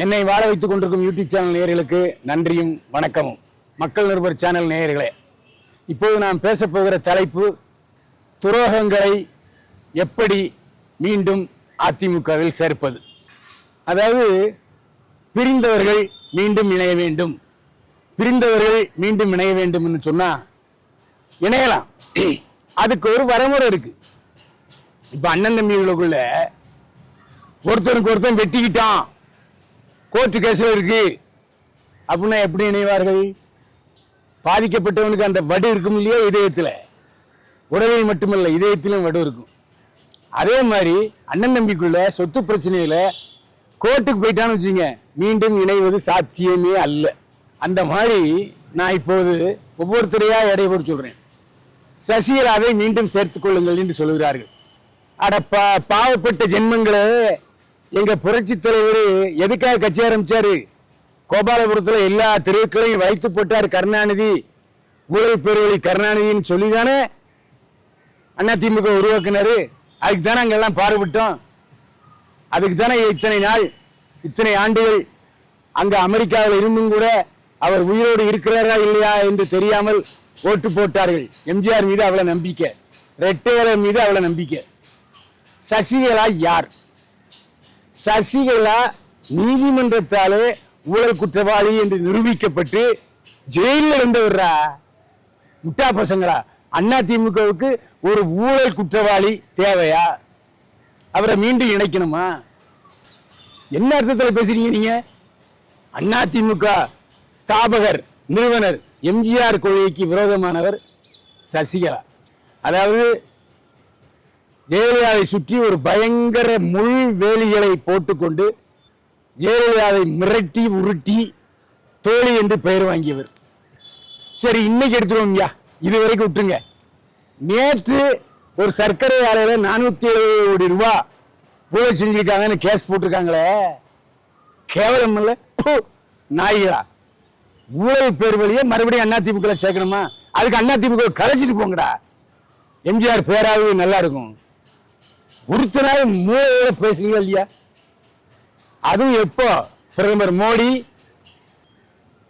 என்னை வாழ வைத்துக் கொண்டிருக்கும் யூடியூப் சேனல் நேயர்களுக்கு நன்றியும் வணக்கமும். மக்கள் நிருபர் சேனல் நேயர்களே இப்போது நாம் பேசப்போகிற தலைப்பு துரோகங்களை எப்படி மீண்டும் அதிமுகவில் சேர்ப்பது? அதாவது பிரிந்தவர்கள் மீண்டும் இணைய வேண்டும். பிரிந்தவர்கள் மீண்டும் இணைய வேண்டும்னு சொன்னா இணையலாம். அதுக்கு ஒரு வரமுறை இருக்கு. இப்போ அண்ணன் தம்பிகளுக்குள்ள ஒருத்தனுக்கு ஒருத்தன் வெட்டிக்கிட்டான். கோர்ட்டு கேஸ்ல இருக்கு. அப்படின்னா எப்படி இணைவார்கள்? பாதிக்கப்பட்டவனுக்கு அந்த வடு இருக்கும் இல்லையா இதயத்தில்? உடலில் மட்டுமல்ல இதயத்திலும் வடு இருக்கும். அதே மாதிரி அண்ணன் தம்பிக்குள்ள சொத்து பிரச்சனையில் கோர்ட்டுக்கு போயிட்டான்னு வச்சுங்க மீண்டும் இணைவது சாத்தியமே அல்ல. அந்த மாதிரி நான் இப்போது ஒவ்வொருத்தரையாக எடை சொல்கிறேன் சசிகலாவை மீண்டும் சேர்த்துக்கொள்ளுங்கள் என்று சொல்கிறார்கள் அட பா பாவப்பட்ட ஜென்மங்களே. எங்க புரட்சி தலைவர் எதுக்காக கட்சி ஆரம்பிச்சாரு? கோபாலபுரத்துல எல்லா தெருவுக்களையும் வைத்து போட்டார் கருணாநிதி. ஊழல் பெருவழி கருணாநிதின்னு சொல்லிதானே திமுக உருவாக்குனாரு. அதுக்கு தானே அங்கெல்லாம் பாடுபட்டோம் அதுக்கு தானே இத்தனை நாள் இத்தனை ஆண்டுகள் அங்க அமெரிக்காவில் இருந்தும் கூட அவர் உயிரோடு இருக்கிறாரா இல்லையா என்று தெரியாமல் ஓட்டு போட்டார்கள். எம்ஜிஆர் மீது அவ்வளவு நம்பிக்கை. ரெட்டையர் மீது அவ்வளவு நம்பிக்கை. சசிகலா யார்? சசிகலா நீதிமன்றத்தாலே ஊழல் குற்றவாளி என்று நிரூபிக்கப்பட்டு ஜெயிலில் இருந்தவர்ரா? முட்டா பசங்களா? அண்ணா திமுகவுக்கு ஒரு ஊழல் குற்றவாளி தேவையா? அவரை மீண்டும் இணைக்கணுமா? என்ன அர்த்தத்தில் பேசுறீங்க நீங்க? அண்ணா திமுக ஸ்தாபகர் நிறுவனர் எம்ஜிஆர் கொள்கைக்கு விரோதமானவர் சசிகலா. அதாவது ஜெயலலிதாவை சுற்றி ஒரு பயங்கர முள் வேலிகளை போட்டுக்கொண்டு ஜெயலலிதாவை மிரட்டி உருட்டி தோழி என்று பெயர் வாங்கியவர். சரி இன்னைக்கு எடுத்துருவோம்யா இது வரைக்கும் விட்டுருங்க. நேற்று ஒரு சர்க்கரை ஆலையில் நானூத்தி எழுபது கோடி ரூபா பூஜை செஞ்சிருக்காங்கன்னு கேஸ் போட்டிருக்காங்களே. கேவலம் இல்லை. நாய்களா ஊழல் பேர் வழியே மறுபடியும் அண்ணா திமுக சேர்க்கணுமா? அதுக்கு அண்ணா திமுக கலைச்சிட்டு போங்கடா. எம்ஜிஆர் பேராகவே நல்லா இருக்கும். ஒருத்தனாவது மூளையோட பேசுறீங்க இல்லையா? அதுவும் எப்போ? பிரதமர் மோடி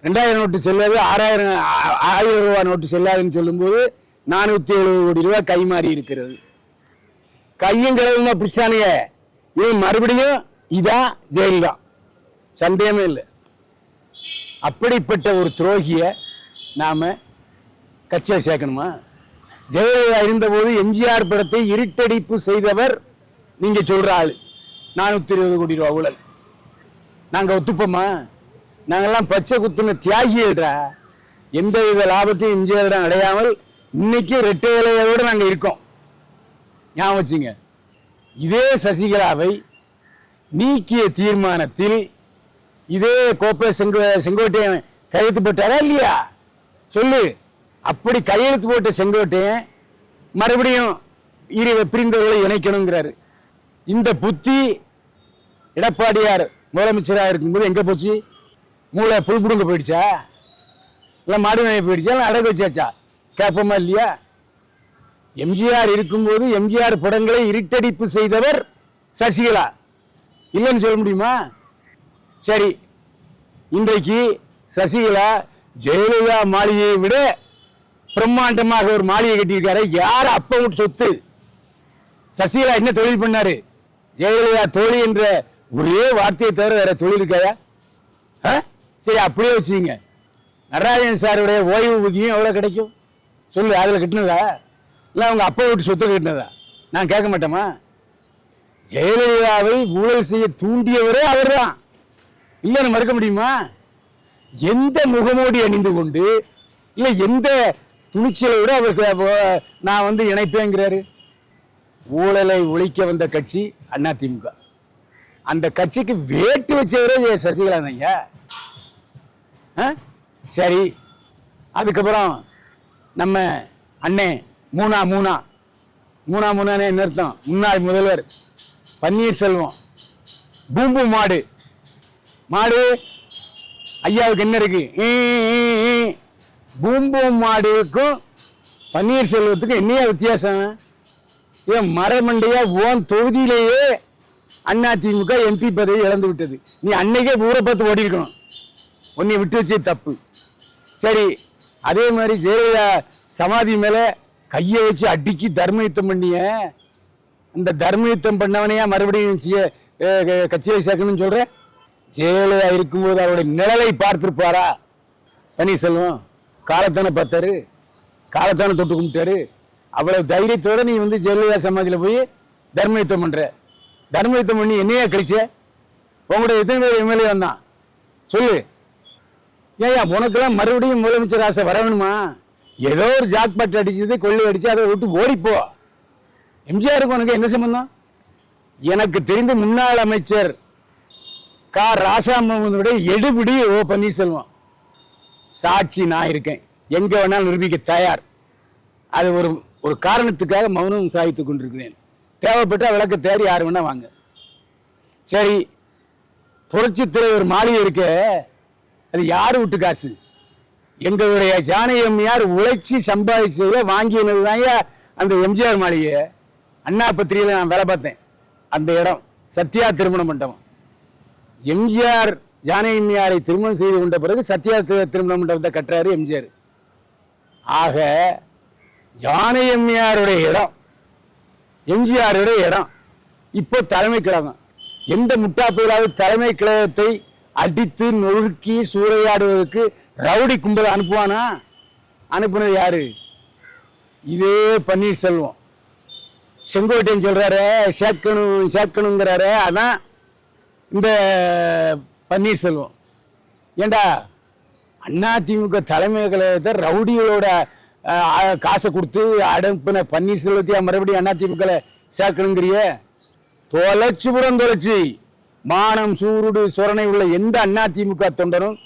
ரெண்டாயிரம் நோட்டு செல்லாது ஆறாயிரம் ஆயிரம் ரூபாய் நோட்டு செல்லாதுன்னு சொல்லும்போது நானூற்றி எழுபது கோடி ரூபாய் கைமாறி இருக்கிறது. கையும் கிழவுமா பிடிச்சானுங்க. இவன் மறுபடியும் இதான் ஜெயலலிதா சந்தேகமே இல்லை. அப்படிப்பட்ட ஒரு துரோகிய நாம் கட்சியை சேர்க்கணுமா? ஜெயலலிதா இருந்தபோது எம்ஜிஆர் படத்தை இருட்டடிப்பு செய்தவர் நீங்க சொல்ற ஆளு. நானூத்தி இருபது கோடி ரூபா ஊழல். நாங்க ஒத்துப்போமா? நாங்கெல்லாம் பச்சை குத்துன தியாகிடுறா எந்த வித லாபத்தையும் எம்ஜிஆரிடம் அடையாமல் இன்னைக்கு ரெட்டை இலையோடு நாங்கள் இருக்கோம். ஞாபகம் வச்சுங்க. இதே சசிகலாவை நீக்கிய தீர்மானத்தில் இதே கோப்பை செங்கோ செங்கோட்டையன் கையெழுத்து போட்டாரா இல்லையா? சொல்லு. அப்படி கையெழுத்து போட்ட செங்கோட்டையன் மறுபடியும் இரு பிரிந்தவர்களை இணைக்கணுங்கிறாரு. இந்த புத்தி எடப்பாடியார் முதலமைச்சராக இருக்கும்போது எங்கே போச்சு? மூளை புல் புடுங்க போயிடுச்சா? இல்லை மாடு மேய போயிடுச்சா? இல்லை அடகு வச்சாச்சா? கேட்போமா இல்லையா? எம்ஜிஆர் இருக்கும்போது எம்ஜிஆர் படங்களை இருட்டடிப்பு செய்தவர் சசிகலா. இல்லைன்னு சொல்ல முடியுமா? சரி இன்றைக்கு சசிகலா ஜெயலலிதா மாளிகையை விட பிரம்மாண்டமாக ஒரு மாளிகை கட்டியிருக்காரு. யார் அப்ப விட்டு சொத்து? சசிகலா என்ன தொழில் பண்ணாரு? ஜெயலலிதா தோழி என்ற ஒரே வார்த்தையை தவிர வேற தொழில் இருக்காயா? ஆ? சரி அப்படியே வச்சுங்க நடராஜன் சாருடைய ஓய்வு ஓய்வூதியம் எவ்வளோ கிடைக்கும்? சொல்லு அதில் கட்டினதா? இல்லை அவங்க அப்பா விட்டு சொத்து கட்டினதா? நான் கேட்க மாட்டேமா? ஜெயலலிதாவை ஊழல் செய்ய தூண்டியவரே அவர் தான் இல்லைன்னு மறுக்க முடியுமா? எந்த முகமூடி அணிந்து கொண்டு இல்லை எந்த துணிச்சலை விட அவருக்கு நான் வந்து இணைப்பேங்கிறாரு. ஊழலை ஒழிக்க வந்த கட்சி அண்ணா திமுக அந்த கட்சிக்கு வேட்டு வச்சவரே சசிகலா ஐயா. ஆ? சரி. அதுக்கப்புறம் நம்ம அண்ணே மூணா மூணா. மூணா மூணானே என்ன அர்த்தம்? முன்னாள் முதல்வர் பன்னீர்செல்வம். பூம்பு மாடு. மாடு ஐயாவுக்கு என்ன இருக்கு? ஈ, மாடுவுக்கும் மாடுக்கும் பன்னீர்செல்வத்துக்கும் என்னையா வித்தியாசம்? ஏன் மரமண்டையா ஓன் தொகுதியிலேயே அண்ணா திமுக எம்பி பதவி இழந்து விட்டது. நீ அன்னைக்கே ஊரை பார்த்து ஓடி இருக்கணும் உன்னை விட்டு வச்சு தப்பு. சரி அதே மாதிரி ஜெயலலிதா சமாதி மேலே கையை வச்சு அடித்து தர்மயுத்தம் பண்ணிய அந்த தர்மயுத்தம் பண்ணவனையா மறுபடியும் செய்ய கட்சியை சேர்க்கணும்னு சொல்ற? ஜெயலலிதா இருக்கும்போது அவருடைய நிழலை பார்த்துருப்பாரா? பன்னீர்செல்வம் காலத்தானே பார்த்தாரு காலத்தானே தொட்டு கும்பிட்டாரு. அவ்வளவு தைரியத்தோட நீ வந்து ஜெயலலிதா சமாதியில் போய் தர்மயுத்தம் பண்ணுற பண்ற பண்ணி என்னையா கழிச்ச? உங்களுடைய எத்தனை பேர் எம்எல்ஏ வந்தான் சொல்லு. ஏயா உனக்கெல்லாம் மறுபடியும் முதலமைச்சர் ஆசை வரணுமா? ஏதோ ஒரு ஜாக்பாட் அடிச்சது கொள்ளை அடிச்சு அதை விட்டு ஓடிப்போ. எம்ஜிஆருக்கு உனக்கு என்ன சம்பந்தம்? எனக்கு தெரிந்த முன்னாள் அமைச்சர் கா. ராசாமோகனுடைய எடுபிடி ஓ. பன்னீர்செல்வம். சாட்சி நான் இருக்கேன். எங்கே வேணாலும் நிரூபிக்க தயார். அது ஒரு ஒரு காரணத்துக்காக மௌனம் சாதித்து கொண்டிருக்கிறேன். தேவைப்பட்டால் விளக்க தேடி யார் வேணால் வாங்க. சரி புரட்சி தலைவர் மாளிகை இருக்க அது யார் விட்டு காசு? எங்களுடைய ஜானகியம்மையார் உழைச்சி சம்பாதிச்சதில் வாங்கினது அந்த எம்ஜிஆர் மாளிகை. அண்ணா பத்திரிகையில் நான் வேலை பார்த்தேன். அந்த இடம் சத்யா திருமண மண்டபம். எம்ஜிஆர் ஜானகி திருமணம் செய்து கொண்ட பிறகு சத்யார்த்த திருமணம் திருமண மண்டபத்தை கட்டுறாரு எம்ஜிஆர். ஆக ஜானகியம்மையாருடைய இடம் எம்ஜிஆருடைய இடம் இப்போ தலைமை கழகம். எந்த முட்டாப்பையிலாவது தலைமை கழகத்தை அடித்து நொறுக்கி சூறையாடுவதற்கு ரவுடி கும்பல் அனுப்புவானா? அனுப்புனது யாரு? இதே பன்னீர்செல்வம். செங்கோட்டையன் சொல்கிறாரு சேர்க்கணும் சேர்க்கணுங்கிறாரு அதான் இந்த பன்னீர்செல்வம். ஏண்டா அண்ணா தலைமை கழகத்தை ரவுடிகளோட காசை கொடுத்து அடம்பின பன்னீர்செல்வத்தையா மறுபடியும் அண்ணா திமுக சேர்க்கணுங்கிறிய? தொலைச்சு புறம் தொலைச்சு மானம் சூருடு சுரணை உள்ள எந்த அண்ணா திமுக தொண்டரும்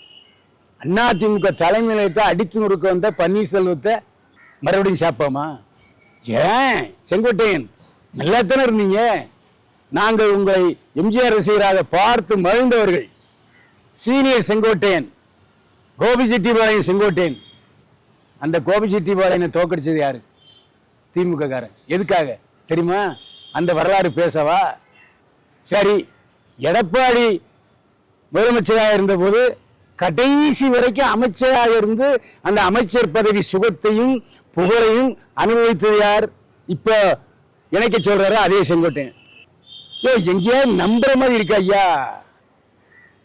அண்ணா திமுக தலைமை நிலையத்தை அடித்து நொறுக்க வந்த பன்னீர்செல்வத்தை மறுபடியும் சாப்பாமா? ஏன்? செங்கோட்டையன் நல்லாத்தானே இருந்தீங்க. நாங்கள் உங்களை எம்ஜிஆர் ரசிகராக பார்த்து மகிழ்ந்தவர்கள். சீனியர் செங்கோட்டையன் கோபிச்செட்டிபாளையம் செங்கோட்டையன். அந்த கோபிச்செட்டிபாளையனை தோக்கடிச்சது யாரு? திமுக காரன் எதுக்காக? தெரியுமா? அந்த வரலாறு பேசவா? சரி எடப்பாடி முதலமைச்சராக இருந்தபோது கடைசி வரைக்கும் அமைச்சராக இருந்து அந்த அமைச்சர் பதவி சுகத்தையும் புகழையும் அனுபவித்தது யார்? இப்போ இணைக்க சொல்றாரு அதே செங்கோட்டையன். ஏ எங்கேயாவது நம்புற மாதிரி இருக்கா ஐயா?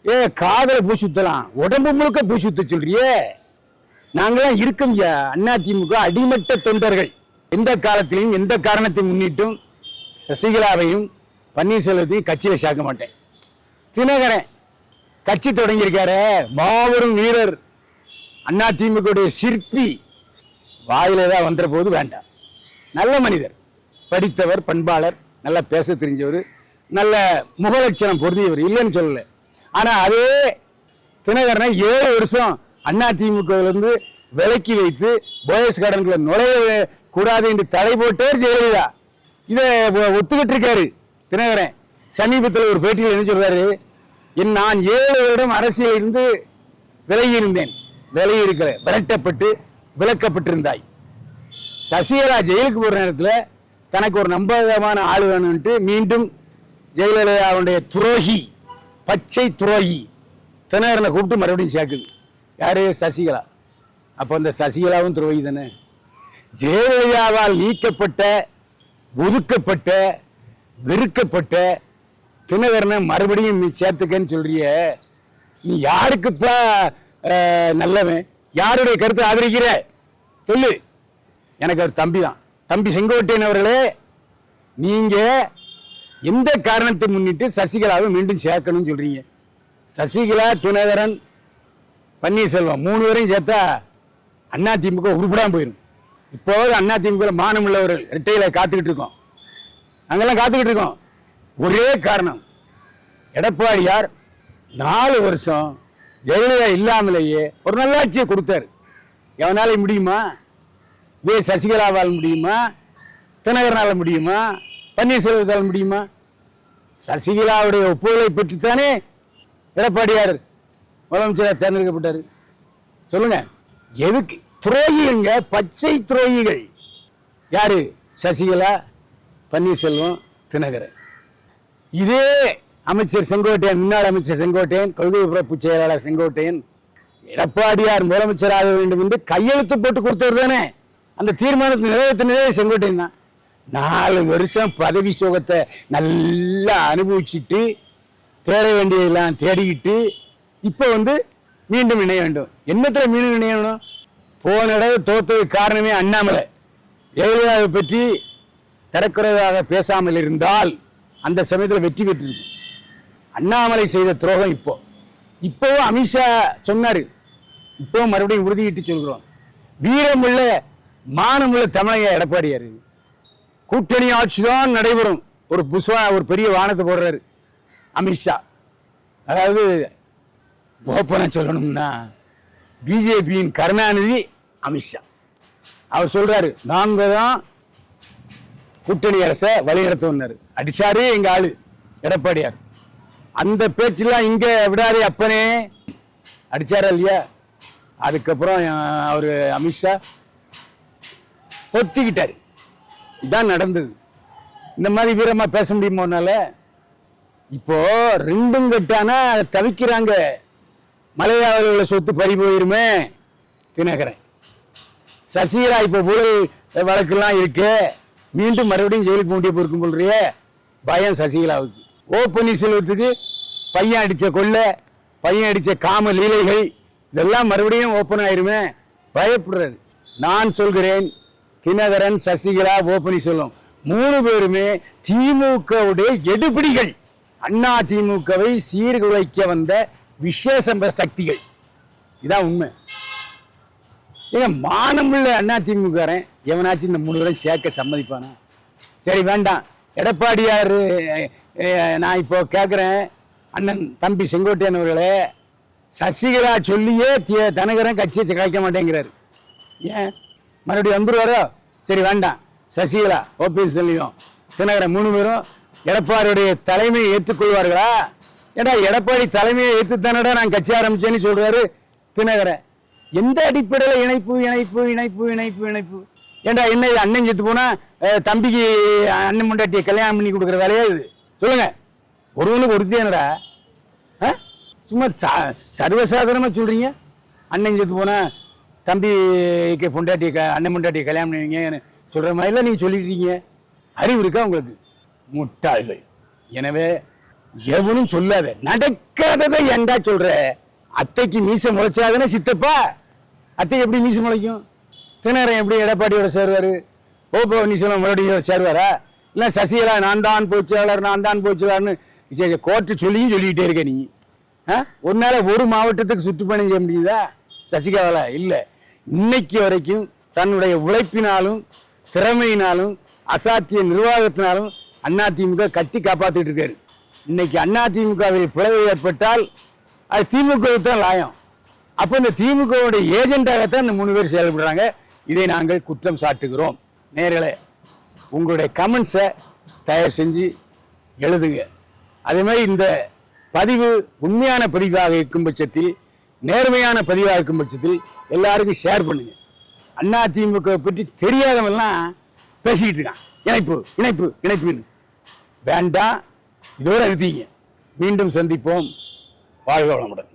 ஏ காதல பூசுத்தலாம். உடம்பு முழுக்க பூசுத்த சொல்றியே. நாங்களாம் இருக்கோம் அண்ணா அதிமுக அடிமட்ட தொண்டர்கள். எந்த காலத்திலையும் எந்த காரணத்தை முன்னிட்டும் சசிகலாவையும் பன்னீர்செல்வத்தையும் கட்சியில சேர்க்க மாட்டேன். தினகரன் கட்சி தொடங்கியிருக்காரு. மாபெரும் வீரர். அதிமுக சிற்பி. வாயில தான் வந்துற போது வேண்டாம். நல்ல மனிதர். படித்தவர் பண்பாளர். நல்லா பேச தெரிஞ்சவர். நல்ல முகலட்சணம் பொருந்தியவர். இல்லைன்னு சொல்லலை. ஆனா அதே தினகரனை ஏழு வருஷம் அண்ணா திமுகவிலிருந்து விலக்கி வைத்து போயஸ் கடன்களை நுழைய கூடாது என்று தடை போட்டே ஜெயலலிதா. இதை ஒத்துக்கிட்டு இருக்காரு தினகரன். சமீபத்தில் ஒரு பேட்டியில் என்ன சொல்றாரு? என் நான் ஏழு வருடம் அரசியலில் இருந்து விலகி இருந்தேன். விலகி இருக்கிற விரட்டப்பட்டு விலக்கப்பட்டிருந்தாய். சசிகலா ஜெயிலுக்கு போற நேரத்தில் தனக்கு ஒரு நம்பகமான ஆள் வேணும்ட்டு மீண்டும் ஜெயலலிதாவுடைய துரோகி பச்சை துரோகி. தினகரனை கூப்பிட்டு மறுபடியும் சேர்க்குது. யாரு? சசிகலா. அப்போ அந்த சசிகலாவும் துரோகி தானே? ஜெயலலிதாவால் நீக்கப்பட்ட ஒதுக்கப்பட்ட வெறுக்கப்பட்ட தினகரனை மறுபடியும் நீ சேர்த்துக்கன்னு சொல்றிய. நீ யாருக்குப்பா நல்லவன்? யாருடைய கருத்தை ஆதரிக்கிற? சொல்லு. எனக்கு ஒரு தம்பி தான் தம்பி செங்கோட்டையன் அவர்களே நீங்கள் எந்த காரணத்தை முன்னிட்டு சசிகலாவை மீண்டும் சேர்க்கணும்னு சொல்றீங்க. சசிகலா தினகரன் பன்னீர்செல்வம் மூணு பேரையும் சேர்த்தா அண்ணா திமுக உருப்படாம போயிடும் இப்போது அண்ணா திமுக மானம் உள்ளவர்கள் இரட்டையில காத்துக்கிட்டு இருக்கோம். நாங்கெல்லாம் காத்துக்கிட்டு இருக்கோம். ஒரே காரணம் எடப்பாடியார் நாலு வருஷம் ஜெயலலிதா இல்லாமலேயே ஒரு நல்லாட்சியை கொடுத்தாரு. எவனால முடியுமா? இதே சசிகலாவால் முடியுமா? தினகரனால் முடியுமா? பன்னீர்செல்வத்தால் முடியுமா? சசிகலாவுடைய ஒப்புதலை பெற்றுத்தானே எடப்பாடியார் முதலமைச்சராக தேர்ந்தெடுக்கப்பட்டார். சொல்லுங்க எதுக்கு துரோகிங்க பச்சை துரோகிகள்? யாரு? சசிகலா பன்னீர்செல்வம் தினகரன். இதே அமைச்சர் செங்கோட்டையன் முன்னாள் அமைச்சர் செங்கோட்டையன் கொள்கை பிறப்பு செயலாளர் செங்கோட்டையன் எடப்பாடியார் முதலமைச்சராக வேண்டும் என்று கையெழுத்து போட்டு கொடுத்தவர் தானே. அந்த தீர்மானத்தை நிறைவேற்றினதே செங்கோட்டையன் தான். நாலு வருஷம் பதவி சுகத்தை நல்லா அனுபவிச்சுட்டு தேட வேண்டியதெல்லாம் தேடிக்கிட்டு இப்போ வந்து மீண்டும் இணைய வேண்டும். என்னத்தில் மீண்டும் இணையணும் போன தடவை தோத்ததுக்கு காரணமே அண்ணாமலை. ஜெயலலிதாவை பற்றி தரக்குறைவாக பேசாமல் இருந்தால் அந்த சமயத்தில் வெற்றி பெற்றிருக்கு அண்ணாமலை செய்த துரோகம் இப்போ. இப்போவும் அமித்ஷா சொன்னார். இப்போவும் மறுபடியும் உறுதியிட்டு சொல்கிறோம். வீரமுள்ள மானமுள்ள தமிழக எடப்பாடியார் கூட்டணி ஆட்சி தான் நடைபெறும். ஒரு புஷ்வா ஒரு பெரிய வானத்தை போடுறாரு. அமித்ஷா அதாவது ஓப்பனா சொல்லணும்னா பிஜேபியின் கருணாநிதி அமித்ஷா அவர் சொல்கிறாரு நாங்கள் தான் கூட்டணி அரசை வழிநடத்துவனர் அடிச்சாரு எங்கள் ஆள் எடப்பாடியார். அந்த பேச்செல்லாம் இங்கே விடாரு அப்பனே. அடித்தாரா இல்லையா? அதுக்கப்புறம் அவர் அமித்ஷா ஒத்திக்கிட்டார் இதான் நடந்தது. இந்த மாதிரி வீரமா பேச முடியுமோனால இப்போ ரெண்டும் கட்டானா தவிக்கிறாங்க. மலையாளர்கள சொத்து பறி போயிருமே தினகரன். சசிகலா இப்போ ஊழல் வழக்கெல்லாம் இருக்கு. மீண்டும் மறுபடியும் ஜெயிலுக்கு முடிய பொறுக்கும் போல்றியே பயம் சசிகலாவுக்கு. ஓ பன்னீர்செல்வத்துக்கு பையன் அடித்த கொள்ளை பையன் அடித்த காம லீலைகள் இதெல்லாம் மறுபடியும் ஓப்பன் ஆயிருமே. பயப்படுறது. நான் சொல்கிறேன் தினகரன் சசிகலா ஓபனி பன்னீர்செல்வம் மூணு பேருமே திமுகவுடைய எடுபிடிகள். அண்ணா திமுகவை சீர்குலைக்க வந்த விசேஷ சக்திகள். இதான் உண்மை. ஏங்க மானமுள்ள அண்ணா திமுகரன் எவனாச்சும் இந்த மூணு பேரும் சேர்க்க சம்மதிப்பானா? சரி வேண்டாம். எடப்பாடியார் நான் இப்போ கேட்குறேன் அண்ணன் தம்பி செங்கோட்டையன் அவர்களே சசிகலா சொல்லியே தனகரன் கட்சியை கலைக்க மாட்டேங்கிறார். ஏன்? மறுபடியும் வந்துருவாரோ? சரி வேண்டாம். சசிகலா ஓபிஎஸ் தினகரன் மூணு பேரும் எடப்பாடியுடைய தலைமையை ஏற்றுக்கொள்வார்களா? ஏடா எடப்பாடி தலைமையை ஏற்றுத்தானடா நான் கட்சி ஆரம்பிச்சேன்னு சொல்றாரு தினகரன். எந்த அடிப்படையில் இணைப்பு இணைப்பு இணைப்பு இணைப்பு இணைப்பு? ஏண்டா என்ன இது அண்ணன் செத்து போனா தம்பிக்கு அண்ணன் முண்டாட்டியை கல்யாணம் பண்ணி கொடுக்குற வேலையா இது? சொல்லுங்க. ஒருவனுக்கு ஒருத்தியானடா ஆ? சும்மா ச- சர்வசாதாரணமா சொல்றீங்க? அண்ணன் செத்து போனா தம்பிக்கு பொண்டாட்டி க- அண்ணன் பொண்டாட்டியை கல்யாணம் பண்ணுவீங்கன்னு சொல்கிற மாதிரிலாம் நீங்கள் சொல்லிட்டீங்க. அறிவு இருக்கா உங்களுக்கு? முட்டாள்கள். எனவே எவனும் சொல்லாத நடக்காததை ஏன்டா சொல்கிற அத்தைக்கு மீசை முளைச்சாதானே சித்தப்பா? அத்தைக்கு எப்படி மீசை முளைக்கும்? திணறன் எப்படி எடப்பாடியோட சேருவார்? ஓ பன்னீர்செல்வம் மறுபடியும் சேருவாரா? இல்லை சசிகலா நான் தான் போச்சியாளர் நான் தான் போச்சியாளர்னு கோர்ட்டு சொல்லியும் சொல்லிக்கிட்டே இருக்க நீ. ஆ? நாள் ஒரு மாவட்டத்துக்கு சுற்றுப்பயணம் செய்ய முடியுதா? சசிகலாவால இல்லை. இன்னைக்கு வரைக்கும் தன்னுடைய உழைப்பினாலும் திறமையினாலும் அசாத்திய நிர்வாகத்தினாலும் அதிமுக கட்டி காப்பாற்றிட்டு இருக்காரு. இன்னைக்கு அதிமுகவில் பிளவு ஏற்பட்டால் அது திமுகவுக்கு தான் லாயம் அப்போ இந்த திமுகவுடைய ஏஜெண்டாகத்தான் இந்த மூணு பேர் செயல்படுறாங்க. இதை நாங்கள் குற்றம் சாட்டுகிறோம். நேரில் உங்களுடைய கமெண்ட்ஸை தயவு செஞ்சு எழுதுங்க. அதே மாதிரி இந்த பதிவு உண்மையான பதிவாக இருக்கும் பட்சத்தில் நேர்மையான பதிவாக இருக்கும் பட்சத்தில் எல்லாருக்கும் ஷேர் பண்ணுங்க. அண்ணா திமுக பற்றி தெரியாதவெல்லாம் பேசிக்கிட்டு இருக்கான். இணைப்பு இணைப்பு இணைப்புன்னு வேண்டாம் இதோடு நிறுத்திங்க மீண்டும் சந்திப்போம். வாழ்க வளமுடன்.